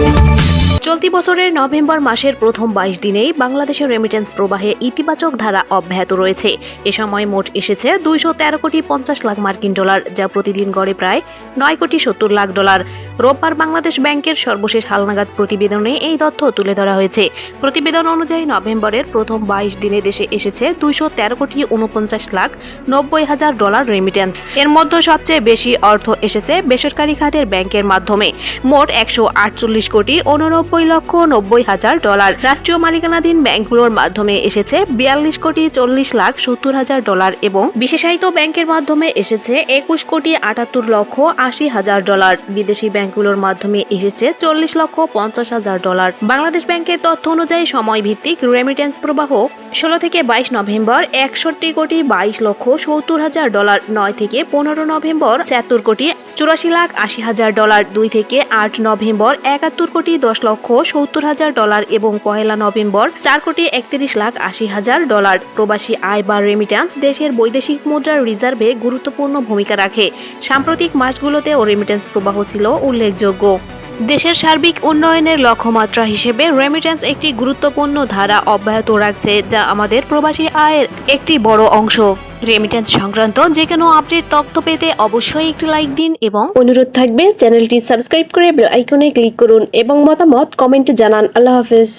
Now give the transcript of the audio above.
Thank you. চলতি বছরের November মাসের প্রথম বাইশ দিনেই বাংলাদেশের রেমিটেন্স প্রবাহে ইতিবাচক ধারা অব্যাহত রয়েছে। এ সময় মোট এসেছে দুইশো তেরো কোটি পঞ্চাশ লাখ মার্কিন ডলার, যা প্রতিদিন গড়ে প্রায় নয় কোটি সত্তর লাখ ডলার। রোববার বাংলাদেশ ব্যাংকের সর্বশেষ হালনাগাদ প্রতিবেদনে এই তথ্য তুলে ধরা হয়েছে। প্রতিবেদন অনুযায়ী নভেম্বরের প্রথম বাইশ দিনে দেশে এসেছে দুইশো তেরো কোটি উনপঞ্চাশ লাখ নব্বই হাজার ডলার রেমিটেন্স এর মধ্যে সবচেয়ে বেশি অর্থ এসেছে বেসরকারি খাতের ব্যাংকের মাধ্যমে। মোট একশো আটচল্লিশ কোটি উননব্বই লক্ষ নব্বই হাজার ডলার। রাষ্ট্রীয় মালিকানাধীন ব্যাংকগুলোর মাধ্যমে এসেছে বিয়াল্লিশ কোটি চল্লিশ লাখ সত্তর হাজার ডলার এবং বিশেষায়িত ব্যাংকের মাধ্যমে এসেছে একুশ কোটি আটাত্তর লক্ষ আশি হাজার ডলার। বিদেশি ব্যাংকগুলোর মাধ্যমে এসেছে চল্লিশ লক্ষ পঞ্চাশ হাজার ডলার। বাংলাদেশ ব্যাংকের তথ্য অনুযায়ী সময় ভিত্তিক রেমিটেন্স প্রবাহ ষোলো থেকে বাইশ নভেম্বর একষট্টি কোটি বাইশ লক্ষ সত্তর হাজার ডলার, নয় থেকে পনেরো নভেম্বর ছিয়াত্তর কোটি চুরাশি লাখ আশি হাজার ডলার, দুই থেকে আট নভেম্বর একাত্তর কোটি দশ লক্ষ সত্তর হাজার ডলার এবং পহেলা নভেম্বর চার কোটি একত্রিশ লাখ আশি হাজার ডলার। প্রবাসী আয় বা রেমিট্যান্স দেশের বৈদেশিক মুদ্রার রিজার্ভে গুরুত্বপূর্ণ ভূমিকা রাখে। সাম্প্রতিক মাসগুলোতেও রেমিট্যান্স প্রবাহ ছিল উল্লেখযোগ্য। দেশের সার্বিক উন্নয়নের লক্ষ্যমাত্রা হিসেবে রেমিটেন্স একটি গুরুত্বপূর্ণ ধারা অব্যাহত রাখছে, যা আমাদের প্রবাসী আয়ের একটি বড় অংশ। রেমিটেন্স সংক্রান্ত যে কোনো আপডেট তথ্য পেতে অবশ্যই একটি লাইক দিন এবং অনুরোধ থাকবে চ্যানেলটি সাবস্ক্রাইব করে বেল আইকনে ক্লিক করুন এবং মতামত কমেন্টে জানান। আল্লাহ হাফেজ।